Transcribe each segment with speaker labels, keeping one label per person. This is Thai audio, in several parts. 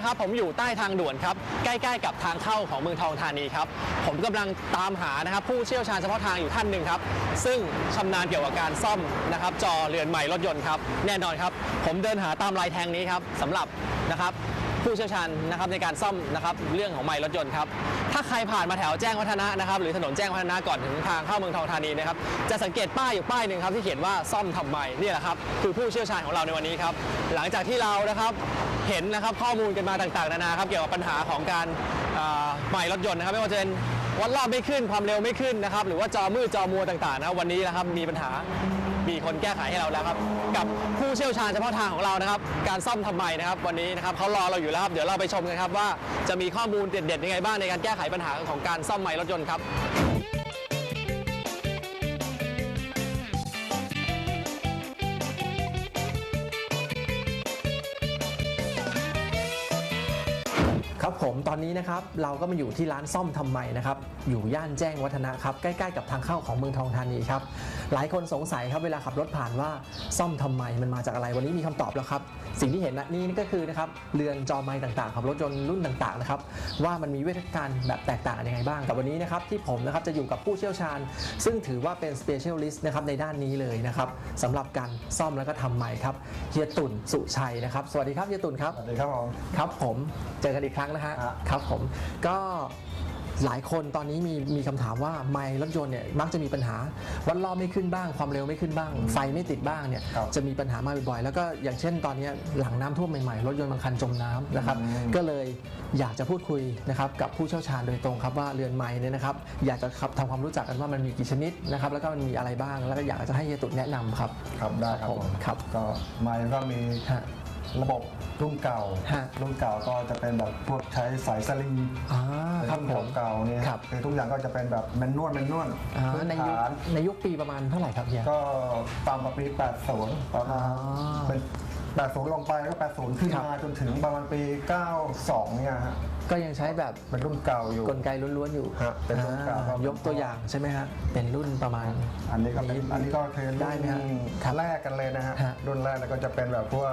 Speaker 1: ผมอนะครับผมอยู่ใต้ทางด่วนครับใกล้ๆ กับทางเข้าของเมืองทองธานีครับผมกำลังตามหานะครับผู้เชี่ยวชาญเฉพาะทางอยู่ท่านหนึ่งครับซึ่งชำนาญเกี่ยวกับการซ่อมนะครับจอเรือนใหม่รถยนต์ครับแน่นอนครับผมเดินหาตามลายแทงนี้ครับสำหรับนะครับผู้เชี่ยวชาญนะครับในการซ่อมนะครับเรื่องของใหม่รถยนต์ครับถ้าใครผ่านมาแถวแจ้งวัฒนะนะครับหรือถนนแจ้งวัฒนะก่อนถึงทางเข้าเมืองทองธานีนะครับจะสังเกตป้ายอยู่ป้ายหนึ่งครับที่เขียนว่าซ่อมทำไมนี่แหละครับคือผู้เชี่ยวชาญของเราในวันนี้ครับหลังจากที่เรานะครับ เห็นนะครับข้อมูลกันมาต่างๆนานาครับเกี่ยวกับปัญหาของการใหม่รถยนต์นะครับไม่ว่าจะเป็นวัดรอบไม่ขึ้นความเร็วไม่ขึ้นนะครับหรือว่าจอมืดจอมัวต่างๆนะวันนี้นะครับมีปัญหามีคนแก้ไขให้เราแล้วครับ กับผู้เชี่ยวชาญเฉพาะทางของเรานะครับ การซ่อมทำไมนะครับ วันนี้นะครับเขารอเราอยู่แล้วครับ เดี๋ยวเราไปชมกันครับว่าจะมีข้อมูลเด็ดๆยังไงบ้างในการแก้ไขปัญหาของการซ่อมใหม่รถยนต์ครับ ครับผมตอนนี้นะครับเราก็มาอยู่ที่ร้านซ่อมทำไมนะครับอยู่ย่านแจ้งวัฒนะครับใกล้ๆกับทางเข้าของเมืองทองธานีครับหลายคนสงสัยครับเวลาขับรถผ่านว่าซ่อมทำไมมันมาจากอะไรวันนี้มีคำตอบแล้วครับสิ่งที่เห็นนะนี่ก็คือนะครับเรือนจอไม้ต่างๆของรถยนต์รุ่นต่างๆนะครับว่ามันมีวิธีการแบบแตกต่างกันยังไงบ้างแต่วันนี้นะครับที่ผมนะครับจะอยู่กับผู้เชี่ยวชาญ ซึ่งถือว่าเป็น specialist นะครับในด้านนี้เลยนะครับสำหรับการซ่อมแล้วก็ทำใหม่ครับเฮียตุ่นสุชัยนะครับสวัสดีครับเฮียตุ่นครับ
Speaker 2: สวัสดีครับผม
Speaker 1: ครับผมเจอกันอีกครั้งนะฮะ
Speaker 2: ฮะ
Speaker 1: ครับผม ก็หลายคนตอนนี้มีมีคำถามว่าไมล์รถยนต์เนี่ยมักจะมีปัญหาวัดรอบไม่ขึ้นบ้าง ความเร็วไม่ขึ้นบ้าง ไฟไม่ติดบ้างเนี่ย
Speaker 2: ครับ
Speaker 1: จะมีปัญหามาบ่อยๆ แล้วก็อย่างเช่นตอนนี้หลังน้ำท่วมใหม่ๆ รถยนต์บางคันจมน้ำนะครับก็เลยอยากจะพูดคุยนะครับกับผู้เชี่ยวชาญโดยตรงครับว่าเรือนไม้เนี่ยนะครับอยากจะครับทำความรู้จักกันว่ามันมีกี่ชนิดนะครับแล้วก็มันมีอะไรบ้างแล้วก็อยากจะให้เฮียตุดแนะนำครับ
Speaker 2: ครับได้ครับผม
Speaker 1: ครับ
Speaker 2: ก็ไมค์ก็มี
Speaker 1: ฮะ
Speaker 2: ระบบรุ่นเก่า
Speaker 1: ฮะ
Speaker 2: รุ่นเก่าก็จะเป็นแบบพวกใช้สายสลิง
Speaker 1: อ่าครับ
Speaker 2: น
Speaker 1: ผ
Speaker 2: รุ่
Speaker 1: ม
Speaker 2: นเก่าๆเนี่ย
Speaker 1: ครับ
Speaker 2: คือทุกอย่างก็จะเป็นแบบแมนนวลแมนนวล
Speaker 1: อ่า
Speaker 2: พื้น
Speaker 1: ในยุค
Speaker 2: ฐาน
Speaker 1: ในยุคปีประมาณเท่าไหร่ครับเฮีย
Speaker 2: ก็ตามกับปี 80 ประมาณ
Speaker 1: อ๋อ
Speaker 2: เป็น 80 ลงไปก็ 80 ขึ้น
Speaker 1: ครับ
Speaker 2: มาจนถึงประมาณปี 92 เนี่ยฮะ
Speaker 1: ก็ยังใช้แบบ
Speaker 2: เป็นรุ่นเก่าอยู่
Speaker 1: กลไกล้วนๆอยู่
Speaker 2: ฮะเป็นรุ่นเก่าครับ
Speaker 1: อ่ยกตัวอย่างใช่ไหมฮะเป็นรุ่นประมาณ
Speaker 2: อันนี้ก็เป็นอันนี้ก็คือ
Speaker 1: ได้
Speaker 2: รุ่น
Speaker 1: ไหมฮะครับ
Speaker 2: แรกกันเลยนะฮะ
Speaker 1: ฮะ
Speaker 2: รุ่นแรกแล้วก็จะเป็นแบบพวก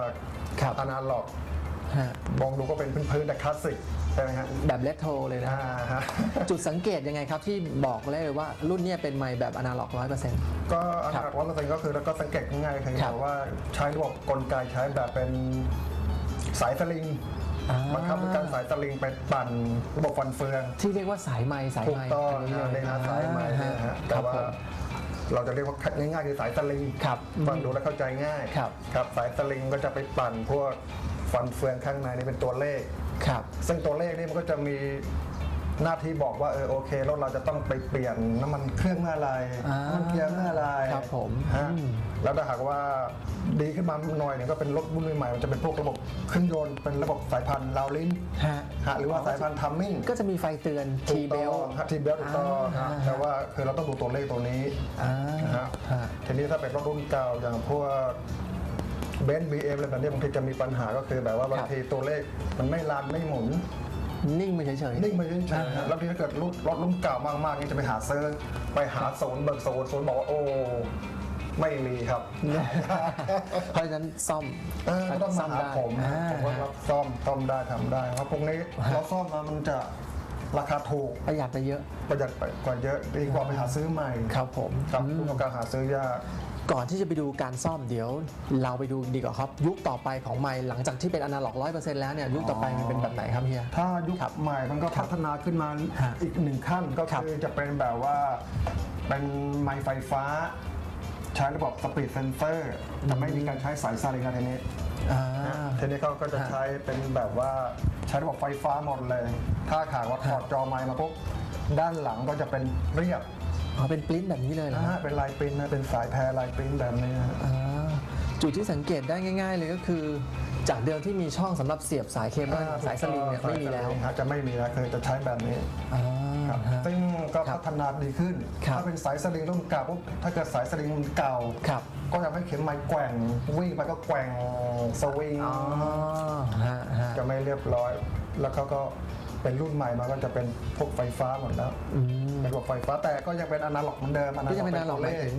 Speaker 1: ครับ
Speaker 2: อนาล็อก
Speaker 1: ฮะ
Speaker 2: มองดูก็เป็นพื้นๆแต่คลาสสิกใช่ไหมฮะ
Speaker 1: แบบเลตโทเลยนะ
Speaker 2: อ่าฮะ
Speaker 1: จุดสังเกตยังไงครับที่บอกเลยว่ารุ่นเนี้ยเป็นไมค์แบบอนาล็อกร้อยเปอร์เซ็นต์
Speaker 2: ก็อัน
Speaker 1: ครับ
Speaker 2: ดับร้อยเปอร์เซ็นต์ก็คือแล้วก็สังเกตง่ายๆคือ
Speaker 1: ครับ
Speaker 2: แบบว่าใช้ระบบกลไกใช้แบบเป็นสายสลิง
Speaker 1: อ่า
Speaker 2: บังคับด้วยการสายสลิงไปปั่นระบบฟันเฟือง
Speaker 1: ที่เรียกว่าสายไมค์สาย
Speaker 2: ถู
Speaker 1: ไม
Speaker 2: ก
Speaker 1: ค์
Speaker 2: ต้อง
Speaker 1: อันนี้
Speaker 2: นะ
Speaker 1: เล
Speaker 2: ใน
Speaker 1: ย
Speaker 2: หน้าสายไม้เนี่ยฮะ
Speaker 1: ค
Speaker 2: แต่
Speaker 1: รับ
Speaker 2: ว่า
Speaker 1: ผม
Speaker 2: เราจะเรียกว่าง่ายๆคือสายสลิง
Speaker 1: ครับ
Speaker 2: ฟังดูแล้วเข้าใจง่าย
Speaker 1: ครับ
Speaker 2: ครับสายสลิงก็จะไปปั่นพวกฟันเฟืองข้างในนี่เป็นตัวเลข
Speaker 1: ครับ
Speaker 2: ซึ่งตัวเลขนี่มันก็จะมี หน้าที่บอกว่าเออโอเครถเราจะต้องไปเปลี่ยนน้ำมันเครื่องเมื่อไหร
Speaker 1: อ่า
Speaker 2: น้ำมันเกียร์เมื่อไหร
Speaker 1: ครับผม
Speaker 2: ฮะ
Speaker 1: อืม
Speaker 2: แล้วถ้าหากว่าดีขึ้นมาหน่อยเนี่ยก็เป็นรถรุ่นใหม่ๆมันจะเป็นพวกระบบเครื่องยนต์เป็นระบบสายพันธุ์ลาวลิน
Speaker 1: ฮะ
Speaker 2: ฮะหรือว่าสายพันธุ์ทัมมิ่ง
Speaker 1: ก็จะมีไฟเตือนทีเบล
Speaker 2: ทีเบลถูกต้องฮะ
Speaker 1: อ่า
Speaker 2: แต่ว่าคือเราต้องดูตัวเลขตัวนี้
Speaker 1: อ่า
Speaker 2: นะฮะ
Speaker 1: ฮะ
Speaker 2: ทีนี้ถ้าเป็นรถรุ่นเก่าอย่างพวกเบนซ์บีเอ็มอะไรแบบนี้บางทีจะมีปัญหาก็คือแบบว่าบางทีตัวเลขมันไม่รันไม่หมุน
Speaker 1: นิ่งไปเฉยๆ
Speaker 2: นิ่งไปเฉยๆฮะแล้วทีถ้าเกิดรถรถรุ่นเก่ามากๆนี่จะไปหาเซิร์ชไปหาโซนเบิกโซนโซนบอกว่าโอ้ไม่มีครับ
Speaker 1: เพราะฉะนั้นซ่อม
Speaker 2: เออก็ต้องมาหา
Speaker 1: ได้
Speaker 2: ผม
Speaker 1: อ่า
Speaker 2: ผมก็รับซ่อมซ่อมได้ทำได้ เพราะพวกนี้เราซ่อมมามันจะ ราคาถูก
Speaker 1: ประหยัดไปเยอะ
Speaker 2: ประหยัดไปกว่าเยอะดีกว่าไปหาซื้อใหม่
Speaker 1: ครับผม
Speaker 2: ครับผู้ประกอบการหาซื้อยาก
Speaker 1: ก่อนที่จะไปดูการซ่อมเดี๋ยว เราไปดูดีกว่าครับ ยุคต่อไปของไมค์หลังจากที่เป็นอนาล็อกร้อยเปอร์เซ็นต์แล้วเนี่ยยุคต่อไปมันเป็นแบบไหนครับเฮีย
Speaker 2: ถ้ายุค
Speaker 1: ครับ
Speaker 2: ใหม่มันก็พัฒนาขึ้นมา
Speaker 1: ฮะ
Speaker 2: อีกหนึ่งขั้นก็
Speaker 1: ครับ
Speaker 2: คือจะเป็นแบบว่าเป็นไม้ไฟฟ้า ใช้ระบบสปีดเซนเซอร์แต่ไม่มีการใช้สายซาลิงนะทีนี้
Speaker 1: อ่า
Speaker 2: ทีนี้เขาก็จะ
Speaker 1: ฮะ
Speaker 2: ใช้เป็นแบบว่าใช้ระบบไฟฟ้าหมดเลย ถ้าขาดว่าถอดจอไม้มาปุ๊บด้านหลังก็จะเป็นเรียบ
Speaker 1: อ๋อเป็นปริ้นแบบนี้เลยเหรอ
Speaker 2: นะ
Speaker 1: ฮะ
Speaker 2: ฮะเป็นลายปริ้นนะเป็นสายแพรลายปริ้นแบบนี้นะฮะ
Speaker 1: อ่าจุดที่สังเกตได้ง่าย ๆ เลยก็คือ จากเดิมที่มีช่องสำหรับเสียบสายเคเบิลสายสลิงเนี่ยไม่มีแล้ว
Speaker 2: สายสงฮะจะไม่มีแล้วคือจะใช้แบบนี้
Speaker 1: อ่า
Speaker 2: ครับ
Speaker 1: ฮะ
Speaker 2: ซึ่งก็
Speaker 1: ครับ
Speaker 2: พัฒนาดีขึ้น
Speaker 1: ครับ
Speaker 2: ถ้าเป็นสายสลิงรุ่นเก่าปุ๊บถ้าเกิดสายสลิงมันเก่า
Speaker 1: ครับ
Speaker 2: ก็จะให้เข็มไม้แกว่งวิ่งไปก็แกว่งสวิง
Speaker 1: อ๋อฮะฮะ
Speaker 2: จะไม่เรียบร้อย แล้วเขาก็เป็นรุ่นใหม่มาก็จะเป็นพวกไฟฟ้าหมดแล้ว
Speaker 1: อืม
Speaker 2: เป็นระบบไฟฟ้าแต่ก็ยังเป็นอนาล็อกเหมือนเดิม
Speaker 1: ก็ยังเป็นอนาล็อก
Speaker 2: ตัวเล
Speaker 1: หมาย
Speaker 2: ข
Speaker 1: ถึง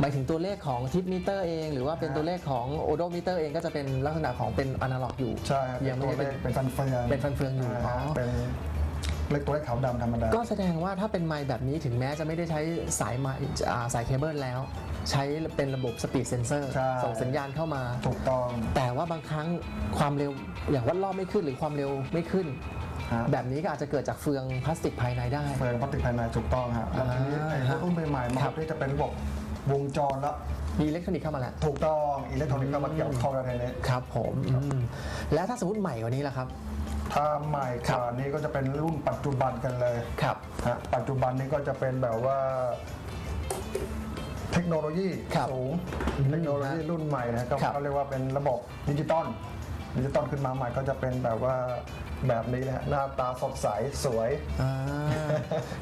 Speaker 1: หมายถึงตัวเลขของทิปมิเตอร์เอง หรือว่าเป็น
Speaker 2: ฮะ
Speaker 1: ตัวเลขของโอโดมิเตอร์เองก็จะเป็นลักษณะของเป็นอนาล็อกอยู่
Speaker 2: ใช่ครับ
Speaker 1: ยังไม่
Speaker 2: ตัว
Speaker 1: ได้
Speaker 2: เล
Speaker 1: เป็น
Speaker 2: ขเป็นฟันเฟือง
Speaker 1: เป็นฟันเฟืองอยู่า
Speaker 2: ฮะ
Speaker 1: อ๋อ
Speaker 2: เป็น เลขตัวเลขขาวดำธรรมดา
Speaker 1: ก็แสดงว่าถ้าเป็นไมค์แบบนี้ถึงแม้จะไม่ได้ใช้สายไมค์อ่าสายเคเบิลแล้ว ใช้เป็นระบบสปีดเซนเซอร์
Speaker 2: ใช่
Speaker 1: ส่งสัญญาณเข้ามา
Speaker 2: ถูกต้อง
Speaker 1: แต่ว่าบางครั้งความเร็วอย่างวัดรอบไม่ขึ้นหรือความเร็วไม่ขึ้น
Speaker 2: ฮะ
Speaker 1: แบบนี้ก็อาจจะเกิดจากเฟืองพลาสติกภายในได้
Speaker 2: เฟืองพลาสติกภายในถูกต้องฮะแล้วทีนี้ไอ้
Speaker 1: อ่า
Speaker 2: รุ่นใหม่ๆมา
Speaker 1: ครับ
Speaker 2: ที่จะเป็นระบบวงจรแล้ว
Speaker 1: มีอิเล็กทรอนิกส์เข้ามาแล้ว
Speaker 2: ถูกต้องอิเล็กทรอนิกส์เข้ามาเกี่ยวข้องกับในนี้
Speaker 1: ครับผมอืมแล้วถ้าสมมติใหม่กว่านี้ล่ะครับ
Speaker 2: ถ้าใหม่ก
Speaker 1: ครับ
Speaker 2: ว่านี้ก็จะเป็นรุ่นปัจจุบันกันเลย
Speaker 1: ครับ
Speaker 2: ฮะปัจจุบันนี้ก็จะเป็นแบบว่าเทคโนโลยี
Speaker 1: ครับ
Speaker 2: สูงเทคโนโลยีรุ่นใหม่นะก็
Speaker 1: ครับ
Speaker 2: เขาเรียกว่าเป็นระบบดิจิตอลดิจิตอลขึ้นมาใหม่ก็จะเป็นแบบว่าแบบนี้นะฮะหน้าตาสดใสสวย
Speaker 1: อ่า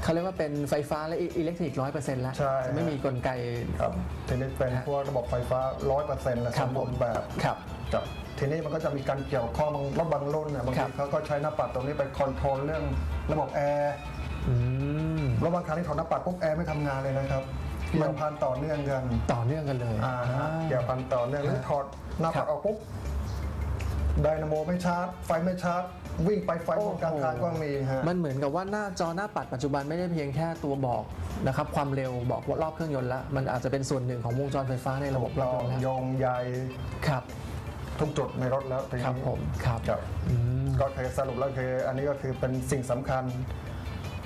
Speaker 1: เขาเรียกว่าเป็นไฟฟ้าและอิเล็กทรอนิกส์ร้อยเปอร์เซ็นต์แล้ว
Speaker 2: ใช่
Speaker 1: จะไม่มีกลไก
Speaker 2: ครับทีนี้เป็น
Speaker 1: ฮะ
Speaker 2: พวกระบบไฟฟ้า 100%และ
Speaker 1: ครั
Speaker 2: ส
Speaker 1: บ
Speaker 2: มบูรณ์แบบ
Speaker 1: ครับ
Speaker 2: ครับ ทีนี้มันก็จะมีการเกี่ยวข้องบางรถบางรุ่นเนี่ยบาง
Speaker 1: ครั
Speaker 2: ที
Speaker 1: บ
Speaker 2: เขาก็ใช้หน้าปัดตรงนี้ไปคอนโทรลเรื่องระบบแอร์
Speaker 1: อืม
Speaker 2: รถบางคันที่ถอดหน้าปัดปุ๊บแอร์ไม่ทำงานเลยนะครับเกี่ยวพันต่อเนื่องกัน
Speaker 1: ต่อเนื่องกันเลย
Speaker 2: อ่าฮะเกี่ยวพันต่อเนื่องหรือถอดหน้า
Speaker 1: ครั
Speaker 2: ปัด
Speaker 1: บ
Speaker 2: ออกปุ๊บไดนาโมไม่ชาร์จ ไฟไม่ชาร์จวิ่งไปไฟหมดกลางทางก็มีฮะ
Speaker 1: มันเหมือนกับว่าหน้าจอหน้าปัดปัจจุบันไม่ได้เพียงแค่ตัวบอกนะครับความเร็วบอกว่ารอบเครื่องยนต์ละมันอาจจะเป็นส่วนหนึ่งของวงจรไฟฟ้าในระบบร
Speaker 2: เรา
Speaker 1: อบยนต์แล้ว
Speaker 2: โยงใย
Speaker 1: ครับ
Speaker 2: ทุกจุดในรถแล้วทีนี้
Speaker 1: ครับผมครับ
Speaker 2: ครับ
Speaker 1: อืม
Speaker 2: ก็คือสรุปแล้วคืออันนี้ก็คือเป็นสิ่งสำคัญ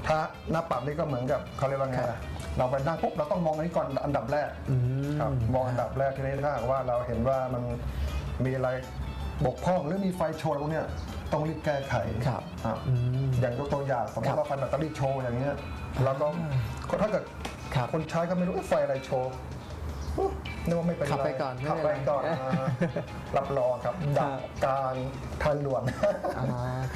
Speaker 2: ถ้าหน้าปัดนี่ก็เหมือนกับเขาเรียกว่าไง
Speaker 1: ครับ
Speaker 2: ล่ะเราไปนั่งปุ๊บเราต้องมองอันนี้ก่อนอันดับแรก
Speaker 1: อืม
Speaker 2: ครับมองอันดับแรกทีนี้ถ้าหากว่าเราเห็นว่ามันมีอะไรบกพร่องหรือมีไฟโชว์อะไรพวกเนี้ยต้องรีบแก้ไข
Speaker 1: ครับ
Speaker 2: ครับ
Speaker 1: อืม
Speaker 2: อย่างยกตัวอย่างสมม
Speaker 1: ครั
Speaker 2: ติ
Speaker 1: บ
Speaker 2: ว่าไฟแบตเตอรี่โชว์อย่างเงี้ยเราก็ถ้าเกิด
Speaker 1: ครับ
Speaker 2: คนใช้ก็ไม่รู้ว่าไฟอะไรโชว์อุ๊ย นึกว่าไม่เป็นไร
Speaker 1: ขับไปก่อนไม่
Speaker 2: ขับ
Speaker 1: เป็น
Speaker 2: ไป
Speaker 1: ไร
Speaker 2: ก่อนอ่ารับรองครับดับกลางทางด่วน
Speaker 1: อ่า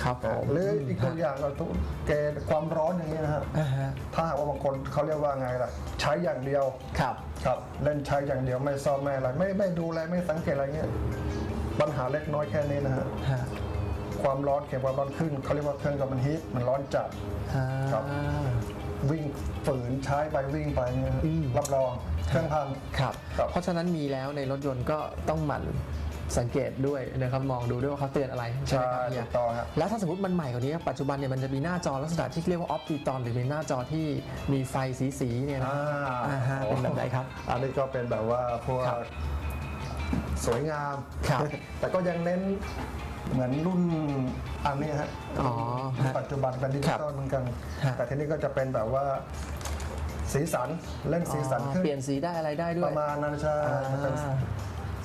Speaker 1: ครับผม
Speaker 2: หรืออีกตัวอย่างเราทุกเกณฑ์ความร้อนอย่างเงี้ยนะฮะ
Speaker 1: อ่าฮะ
Speaker 2: ถ้าหากว่าบางคนเขาเรียกว่าไงล่ะ ใช้อย่างเดียว
Speaker 1: ครับ
Speaker 2: ครับเล่นใช้อย่างเดียวไม่ซ่อมไม่อะไรไม่ไม่ดูแลไม่สังเกตอะไรเงี้ยปัญหาเล็กน้อยแค่นี้นะฮะ
Speaker 1: ฮะ
Speaker 2: ความร้อนเข็มความร้อนขึ้นเขาเรียกว่าเครื่องกับมันฮีทมันร้อนจัด
Speaker 1: อ่า
Speaker 2: ครับวิ่งฝืนใช้ไปวิ่งไปเนี่ย
Speaker 1: อืม
Speaker 2: รับรอง เครื่องพัง
Speaker 1: ครับ
Speaker 2: ครับ
Speaker 1: เพราะฉะนั้นมีแล้วในรถยนต์ก็ต้องหมั่นสังเกตด้วยนะครับมองดูด้วยว่าเขาเตือนอะไรใช่ไหมครับ
Speaker 2: ถู
Speaker 1: เนี่ย
Speaker 2: กต้องครับ
Speaker 1: แล้วถ้าสมมติมันใหม่กว่านี้ครับปัจจุบันเนี่ยมันจะมีหน้าจอลักษณะที่เรียกว่าออปติตอนหรือเป็นหน้าจอที่มีไฟสีๆเนี่ยนะ
Speaker 2: อ่า
Speaker 1: อ่าฮะเป็นแบบไหนครับ
Speaker 2: อันนี้ก็เป็นแบบว่าพวก
Speaker 1: ครับ
Speaker 2: สวยงาม
Speaker 1: ครับ
Speaker 2: แต่ก็ยังเน้นเหมือนรุ่นอันนี้ฮะ
Speaker 1: อ๋อฮะ
Speaker 2: ปัจจุบันเป็นดิจิตอลเหมือนกัน
Speaker 1: ฮะ
Speaker 2: แต่ทีนี้ก็จะเป็นแบบว่า สีสันเล่นสีสัน
Speaker 1: อ๋อ
Speaker 2: ขึ้น
Speaker 1: เปลี่ยนสีได้อะไรได้ด้
Speaker 2: ป
Speaker 1: วย
Speaker 2: ระมาณนั้นใช่
Speaker 1: อ่า
Speaker 2: จะเป็น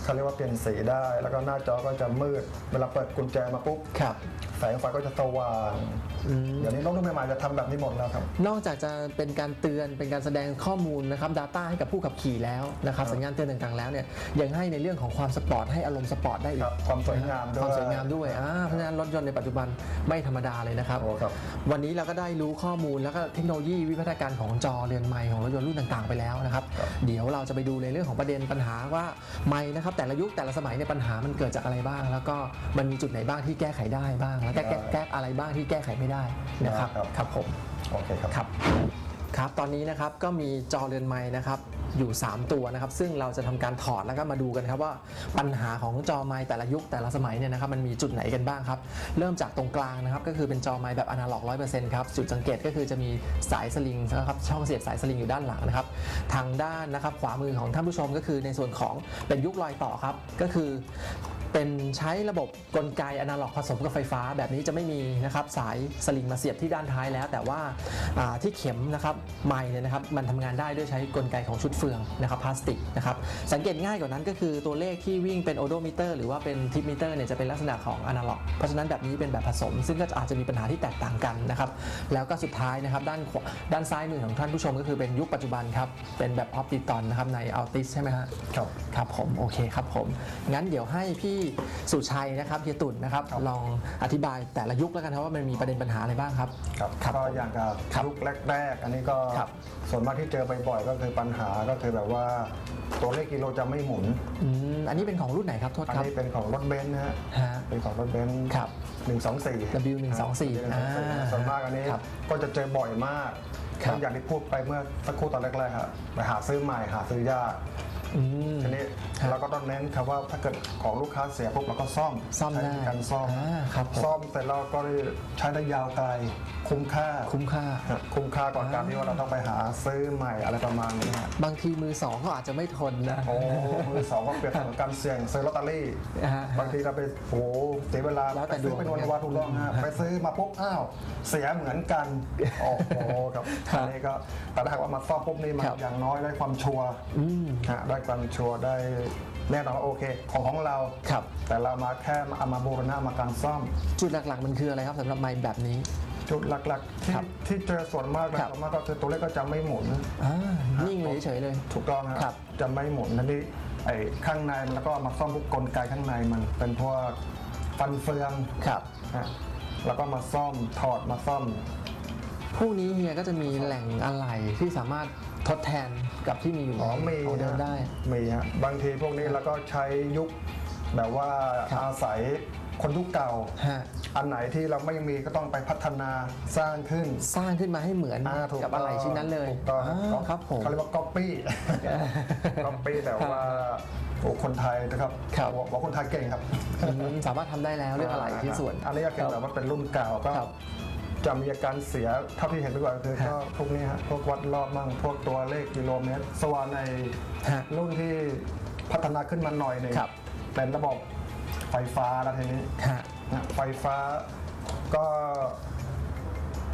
Speaker 2: เขาเรียกว่าเปลี่ยนสีได้ แล้วก็หน้าจอก็จะมืด เวลาเปิดกุญแจมาปุ๊บ
Speaker 1: ครับ
Speaker 2: แสงไฟก็จะสว่างเดี๋ยวนี้รถรุ่นใหม่ๆจะทำแบบนี้หมดแล้วครับ
Speaker 1: นอกจากจะเป็นการเตือนเป็นการแสดงข้อมูลนะครับ Data ให้กับผู้ขับขี่แล้วนะครับสัญญาณเตือนต่างๆแล้วเนี่ยยังให้ในเรื่องของความสปอร์ตให้อารมณ์สปอร์ตได้อี
Speaker 2: ค
Speaker 1: ก
Speaker 2: รับความสวยงามด้วย
Speaker 1: ความสวยงามด้วยอ่าเพราะฉะนั้นรถยนต์ในปัจจุบันไม่ธรรมดาเลยนะครับ
Speaker 2: โอ้ครับ
Speaker 1: วันนี้เราก็ได้รู้ข้อมูลแล้วก็เทคโนโลยีวิวัฒนาการของจอเรือนไม้ของรถยนต์รุ่นต่างๆไปแล้วนะครับ เดี๋ยวเราจะไปดูในเรื่องของประเด็นปัญหาว่าไม้นะครับแต่ละยุคแต่ละสมัยในยปัญหามันเกิดจากอะไรบ้าง แล้วก็มันมีจุดไหนบ้างที่แก้ไขได้บ้าง แล้วก็แก้แก้อะไรบ้างที่แก้ไขไม่ได้นะครับ
Speaker 2: ครับ
Speaker 1: ครับผม
Speaker 2: โอเคครับ
Speaker 1: ครับ ครับตอนนี้นะครับก็มีจอเรือนไม้นะครับ อยู่ 3 ตัวนะครับ ซึ่งเราจะทำการถอดแล้วก็มาดูกันครับว่าปัญหาของจอไม้แต่ละยุคแต่ละสมัยเนี่ยนะครับมันมีจุดไหนกันบ้างครับ เริ่มจากตรงกลางนะครับ ก็คือเป็นจอไม้แบบอนาล็อกร้อยเปอร์เซ็นต์ครับ จุดสังเกตก็คือจะมีสายสลิงนะครับช่องเสียบสายสลิงอยู่ด้านหลังนะครับ ทางด้านนะครับขวามือของท่านผู้ชมก็คือในส่วนของเป็นยุครอยต่อครับ ก็คือเป็นใช้ระบบกลไกอนาล็อกผสมกับไฟฟ้าแบบนี้จะไม่มีนะครับสายสลิงมาเสียบที่ด้านท้ายแล้ว แต่ว่าอ่าที่เข็มนะครับไม้เนี่ยนะครับมันทำงานได้ด้วยใช้กลไกของชุดเฟืองนะครับพลาสติกนะครับสังเกตง่ายกว่านั้นก็คือตัวเลขที่วิ่งเป็นโอโดมิเตอร์หรือว่าเป็นทิปมิเตอร์เนี่ยจะเป็นลักษณะของอนาล็อกเพราะฉะนั้นแบบนี้เป็นแบบผสม ซึ่งก็อาจจะมีปัญหาที่แตกต่างกันนะครับแล้วก็สุดท้ายนะครับด้านขวาด้านซ้ายมือของท่านผู้ชมก็คือเป็นยุคปัจจุบันครับเป็นแบบออปติตอนนะครับในอัลติสใช่ไหมฮะ
Speaker 2: ครับ
Speaker 1: ครับผมโอเคครับผมงั้นเดี๋ยวให้พี่สุชัยนะครับเฮียตุ่นนะครับ
Speaker 2: ครับ
Speaker 1: ลองอธิบายแต่ละยุคแล้วกันครับว่ามันมีประเด็นปัญหาอะไรบ้างครับ
Speaker 2: ครับ
Speaker 1: ครับ
Speaker 2: ก็อย่างกับ
Speaker 1: ครับ
Speaker 2: ยุคแรกๆ อันนี้ก็
Speaker 1: ครับ
Speaker 2: ส่วนมากที่เจอบ่อยๆก็คือปัญหาก็คือแบบว่าตัวเลขกิโลจะไม่หมุน
Speaker 1: อืมอันนี้เป็นของรุ่นไหนครับโทษ
Speaker 2: อัน
Speaker 1: ครับ
Speaker 2: นี้เป็นของรถเบนซ์นะฮะ
Speaker 1: ฮะ
Speaker 2: เป็นของรถเบนซ์
Speaker 1: ครับ
Speaker 2: หนึ่งสองสี่
Speaker 1: W124
Speaker 2: ส่วนมากอันนี้
Speaker 1: ครับ
Speaker 2: ก็จะเจอบ่อยมาก
Speaker 1: ครับ
Speaker 2: อย่างที่พูดไปเมื่อสักครู่ตอนแรกๆครับไปหาซื้อใหม่หาซื้อยาก
Speaker 1: อืม
Speaker 2: ทีนี้
Speaker 1: ครับ
Speaker 2: เราก็ต้องเน้นครับว่าถ้าเกิดของลูกค้าเสียปุ๊บเราก็ซ่อม
Speaker 1: ซ่อม
Speaker 2: ใช้
Speaker 1: ได้
Speaker 2: วิธีการซ่อม
Speaker 1: อ่าครับผม
Speaker 2: ซ่อมเสร็จแล้วก็ใช้ได้ยาวไกลคุ้มค่า
Speaker 1: คุ้มค่า
Speaker 2: ครับคุ้มค่ากว่าการที่ว่าเราต้องไปหาซื้อใหม่อะไรประมาณนี้ฮะ
Speaker 1: บางทีมือสองก็อาจจะไม่ทนนะ
Speaker 2: โอ้มือสองก็เปรียบเสมือนการเสี่ยงซื้อลอตเตอรี่
Speaker 1: อ่าฮะ
Speaker 2: บางทีเราไปโอ้เสียเวลา
Speaker 1: แล้วแต่
Speaker 2: ไปซื้อ
Speaker 1: ดวง
Speaker 2: เป็นวันวันถูกต้องฮะไปซื้อมาปุ๊บอ้าวเสียเหมือนกันโอ้โหครับ
Speaker 1: ครับ
Speaker 2: อันนี้ก็แต่ถ้าหากว่ามาซ่อมปุ๊บนี่มัน
Speaker 1: ครับ
Speaker 2: อย่างน้อยได้ความชัวร์
Speaker 1: อืม
Speaker 2: ฮะได้ความชัวร์ได้แน่นอนว่าโอเค ของของเรา
Speaker 1: ครับ
Speaker 2: แต่เรามาแค่มาเอามาบูรณะมาการซ่อม
Speaker 1: จุดหลักๆ มันคืออะไรครับสำหรับไมค์แบบนี้
Speaker 2: จุดหลักๆ ที่
Speaker 1: ครับ
Speaker 2: ที่เจอส่วนมากนะครับ ส่วนมากก็คือตัวเลขก็จะไม่หมุน
Speaker 1: อ่านิ่งเลยเฉยๆเลย
Speaker 2: ถูกต้อง
Speaker 1: ครั
Speaker 2: ครับ บจะไม่หมุนนั่นนี่ไอ้ข้างในมันแล้วก็มาซ่อมพวกกลไกข้างในมันเป็นพวกฟันเฟือง
Speaker 1: ครับ
Speaker 2: ฮะแล้วก็มาซ่อมถอดมาซ่อม
Speaker 1: พวกนี้เฮียก็จะมีแหล่งอะไหล่ที่สามารถ ทดแทนกับที่มีอยู่
Speaker 2: อ๋อมี
Speaker 1: ของเดิม
Speaker 2: ฮะ
Speaker 1: ได้
Speaker 2: มีฮะบางทีพวกนี้เราก็ใช้ยุคแบบว่า
Speaker 1: ครับ
Speaker 2: อาศัยคนยุคเก่า
Speaker 1: ฮะ
Speaker 2: อันไหนที่เราไม่มีก็ต้องไปพัฒนาสร้างขึ้น
Speaker 1: สร้างขึ้นมาให้เหมือน
Speaker 2: อ่าถูก
Speaker 1: กับอะไหล่ชิ้นนั้นเลย
Speaker 2: ถูกต้อง
Speaker 1: อ่าครับผม
Speaker 2: เขาเรียกว่าก๊อปปี้ก๊อปปี้แต่ว่าโอ้คนไทยนะครับ
Speaker 1: ครับ
Speaker 2: อกว่าคนไทยเก่งครับ
Speaker 1: อืมสามารถทำได้แล้วเรื่องอะไหล่ชิ้นส่วน
Speaker 2: อันนี้ก็คือแบบว่าเป็นรุ่นเก่าก็
Speaker 1: ครับ
Speaker 2: จะมีอาการเสียเท่าที่เห็นไปก่อนคือ
Speaker 1: ฮะ
Speaker 2: ก็พวกนี้ฮะพวกวัดรอบมั่งพวกตัวเลขกิโลเมตร สว่านใน
Speaker 1: ฮะ
Speaker 2: รุ่นที่พัฒนาขึ้นมาหน่อยหนึ่ง
Speaker 1: ครับ
Speaker 2: เป็นระบบไฟฟ้าแล้วทีนี้
Speaker 1: ฮะ
Speaker 2: นะไฟฟ้าก็ไ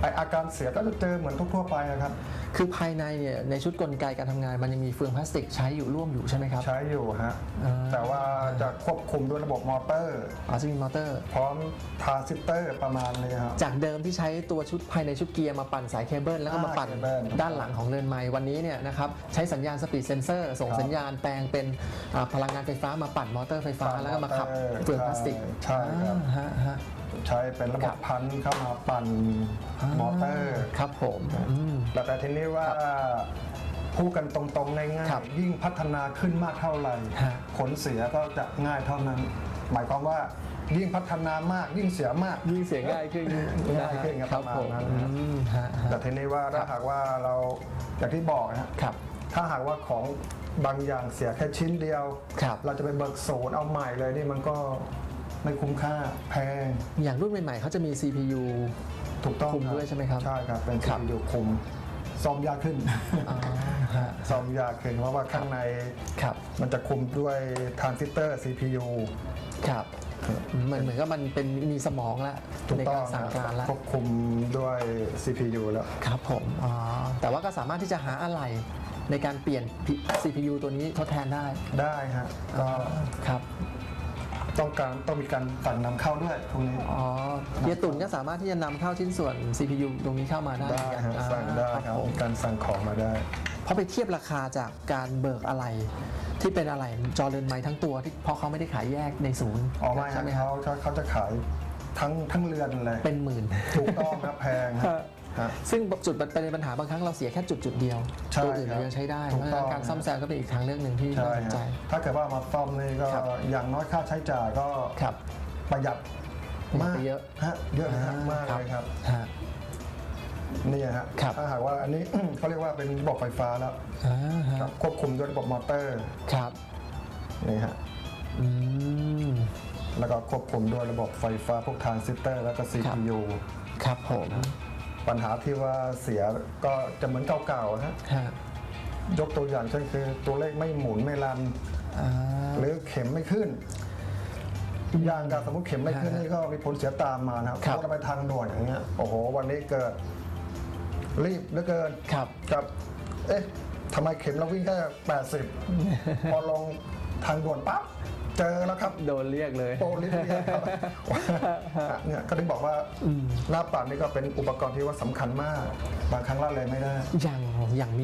Speaker 2: ออาการเสียก็จะเจอเหมือนทั่วๆไปอะครับ
Speaker 1: คือภายในเนี่ยในชุดกลไกการทำงาน มันยังมีเฟืองพลาสติกใช้อยู่ร่วมอยู่ใช่ไหมครับ
Speaker 2: ใช้อยู่ฮะ
Speaker 1: อ่า
Speaker 2: แต่ว่าจะควบคุมด้วยระบบมอเตอร์
Speaker 1: อ๋อจะมีมอเตอร์
Speaker 2: พร้อมทรานซิสเตอร์ประมาณนี้ครับ
Speaker 1: จากเดิมที่ใช้ตัวชุดภายในชุดเกียร์มาปั่นสายเคเบิลแล้วก็มาปั่น
Speaker 2: อ่าเคเบิล
Speaker 1: ด้านหลังของเรือนไม้วันนี้เนี่ยนะครับใช้สัญญาณสปีดเซนเซอร์ส่ง
Speaker 2: ครับ
Speaker 1: สัญญาณแปลงเป็นอ่าพลังงานไฟฟ้ามาปั่นมอเตอร์ไฟฟ้า
Speaker 2: ปั่น
Speaker 1: แล้วก็มาขับ
Speaker 2: มอเตอร์
Speaker 1: เฟืองพลาสติก
Speaker 2: ใช่ครับ
Speaker 1: อ่าฮะฮะ
Speaker 2: ใช้เป็นระบ
Speaker 1: ครับบ
Speaker 2: พันเข้ามาปั่นมอเตอร์
Speaker 1: ครับผมอืม
Speaker 2: แล้วแต่ทีนี้ว่าพูดกันตรงๆง่าย
Speaker 1: ครับ
Speaker 2: ๆยิ่งพัฒนาขึ้นมากเท่าไหร่
Speaker 1: ฮะ
Speaker 2: ผลเสียก็จะง่ายเท่านั้น หมายความว่ายิ่งพัฒนามากยิ่งเสียมาก
Speaker 1: ยิ่งเสียง่ายขึ้น
Speaker 2: ง่ายขึ้นครับ
Speaker 1: ครับ
Speaker 2: ประ
Speaker 1: ผ
Speaker 2: มาณ
Speaker 1: ม
Speaker 2: นั้นนะ
Speaker 1: อืมฮะฮะ
Speaker 2: แต่ทีนี้ว่าถ้าหากว่าเราอย่างที่บอกนะฮะ
Speaker 1: ครับ
Speaker 2: ถ้าหากว่าของบางอย่างเสียแค่ชิ้นเดียว
Speaker 1: ครับ
Speaker 2: เราจะไปเบิกศูนย์เอาใหม่เลยนี่มันก็ ไม่คุ้มค่าแพง
Speaker 1: อย่างรุ่นใหม่ๆเขาจะมี CPU
Speaker 2: ถูกต้อง
Speaker 1: คุม
Speaker 2: รับ
Speaker 1: ด้วยใช่ไหมครับ
Speaker 2: ใช่ครับ เป็น
Speaker 1: ครับ
Speaker 2: CPU คุมซ่อมยากขึ้น
Speaker 1: อ๋อฮะ
Speaker 2: ซ่อมยากขึ้นเพราะว่าข้างใน
Speaker 1: ครับ
Speaker 2: มันจะคุมด้วยทรานซิสเตอร์ CPU
Speaker 1: ครับเหมือนเหมือนกับมันเป็นมีสมองแล้ว
Speaker 2: ถูก
Speaker 1: ใน
Speaker 2: ต้
Speaker 1: กา
Speaker 2: อง
Speaker 1: รสั่งการแล้ว
Speaker 2: ควบคุมด้วย CPU แล้ว
Speaker 1: ครับผมอ๋อแต่ว่าก็สามารถที่จะหาอะไรในการเปลี่ยน CPU ตัวนี้ทดแทนได้
Speaker 2: ได้ฮะก็
Speaker 1: ครับ
Speaker 2: ต้องการต้องมีการสั่งนำเข้าด้วยตรงนี้
Speaker 1: อ๋อเฮียตุนก็สามารถที่จะนำเข้าชิ้นส่วน CPU ตรงนี้เข้ามาได้
Speaker 2: ได้ฮะ
Speaker 1: อ่า
Speaker 2: สั่งได้ครับ
Speaker 1: ผม
Speaker 2: มีการสั่งของมาได้
Speaker 1: เพราะไปเทียบราคาจากการเบิกอะไร ที่เป็นอะไรจอเรือนไม้ทั้งตัวที่เพราะเขาไม่ได้ขายแยกในศูนย์
Speaker 2: อ๋อไม่
Speaker 1: ใช่
Speaker 2: ฮะ
Speaker 1: ไหมครับ
Speaker 2: เขาเขาเขาจะขายทั้งทั้งเรือนเลย
Speaker 1: เป็นหมื่น
Speaker 2: ถูกต้องครับแพงฮะ ฮะ
Speaker 1: ซึ่งจุดประเด็นปัญหาบางครั้งเราเสียแค่จุดจุดๆเดียว
Speaker 2: ใช่
Speaker 1: ตัวอื่น
Speaker 2: ครับ
Speaker 1: เรายังใช้ได้
Speaker 2: ถู
Speaker 1: เพ
Speaker 2: ก
Speaker 1: ราะฉะ
Speaker 2: ต้
Speaker 1: นั้
Speaker 2: อง
Speaker 1: นการซ่อมแซมก็เป็นอีกทางเลือกหนึ่งที่
Speaker 2: ใช่
Speaker 1: น่าสนใจ
Speaker 2: ฮะถ้าเกิดว่ามาซ่อมนี่ก็
Speaker 1: ครับ
Speaker 2: อย่างน้อยค่าใช้จ่ายก็
Speaker 1: ครับ
Speaker 2: ประหยัด
Speaker 1: ประหยัด
Speaker 2: มาก
Speaker 1: ไปเยอะ
Speaker 2: ฮะเยอะนะฮะมากเลยครับ
Speaker 1: ฮะ
Speaker 2: นี่ฮะ
Speaker 1: ครับ
Speaker 2: ถ้าหากว่าอันนี้ เขาเรียกว่าเป็นระบบไฟฟ้าแล้ว
Speaker 1: อ่าฮะ
Speaker 2: ครับควบคุมด้วยระบบมอเตอร์
Speaker 1: ครับ
Speaker 2: นี่ฮะ
Speaker 1: อืม
Speaker 2: แล้วก็ควบคุมด้วยระบบไฟฟ้าพวกทรานซิสเตอร์แล้วก็ CPU
Speaker 1: ครับผม
Speaker 2: ปัญหาที่ว่าเสียก็จะเหมือนเก่าๆนะฮะ
Speaker 1: ฮะ
Speaker 2: ยกตัวอย่างเช่นคือตัวเลขไม่หมุนไม่รัน
Speaker 1: อ่า
Speaker 2: หรือเข็มไม่ขึ้นอย่างกับสมมติเข็มไม่ขึ้นนี่ก็มีผลเสียตามมานะครับ
Speaker 1: ครับ
Speaker 2: ถ้าเราไปทางด่วนอย่างเงี้ยโอ้โห วันนี้เกิด รีบเหลือเกิน
Speaker 1: ครับ
Speaker 2: กับเอ๊ะทำไมเข็มเราวิ่งแค่80 พอลงทางด่วนปั๊บ เจอแล้วครับ
Speaker 1: โดนเรียกเลย
Speaker 2: โปรลิเลียครับเนี่ยก็ถึงบอกว่าหน้าปัดนี่ก็เป็นอุปกรณ์ที่ว่าสำคัญมาก บางครั้งละเลยไม่ได้
Speaker 1: อย่างอย่างมี